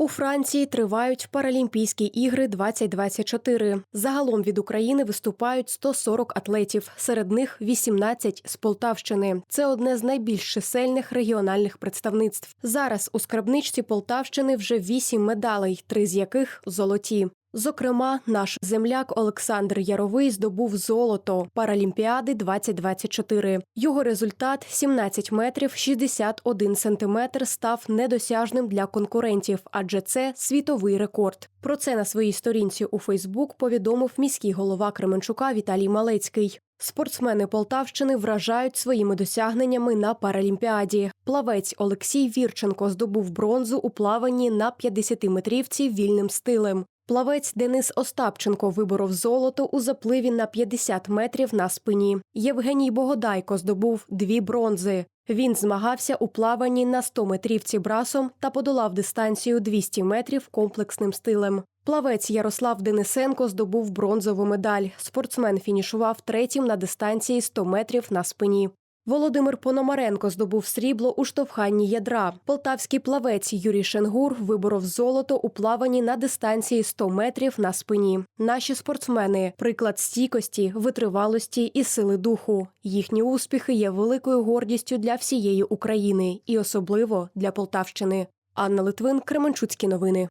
У Франції тривають Паралімпійські ігри 2024. Загалом від України виступають 140 атлетів. Серед них 18 з Полтавщини. Це одне з найбільш чисельних регіональних представництв. Зараз у скарбничці Полтавщини вже 8 медалей, три з яких золоті. Зокрема, наш земляк Олександр Яровий здобув золото Паралімпіади 2024. Його результат 17 метрів 61 сантиметр став недосяжним для конкурентів, адже це світовий рекорд. Про це на своїй сторінці у Фейсбук повідомив міський голова Кременчука Віталій Малецький. Спортсмени Полтавщини вражають своїми досягненнями на Паралімпіаді. Плавець Олексій Вірченко здобув бронзу у плаванні на 50-метрівці вільним стилем. Плавець Денис Остапченко виборов золото у запливі на 50 метрів на спині. Євгеній Богодайко здобув дві бронзи. Він змагався у плаванні на 100 метрівці брасом та подолав дистанцію 200 метрів комплексним стилем. Плавець Ярослав Денисенко здобув бронзову медаль. Спортсмен фінішував третім на дистанції 100 метрів на спині. Володимир Пономаренко здобув срібло у штовханні ядра. Полтавський плавець Юрій Шенгур виборов золото у плаванні на дистанції 100 метрів на спині. Наші спортсмени приклад стійкості, витривалості і сили духу. Їхні успіхи є великою гордістю для всієї України і особливо для Полтавщини. Анна Литвин, Кременчуцькі новини.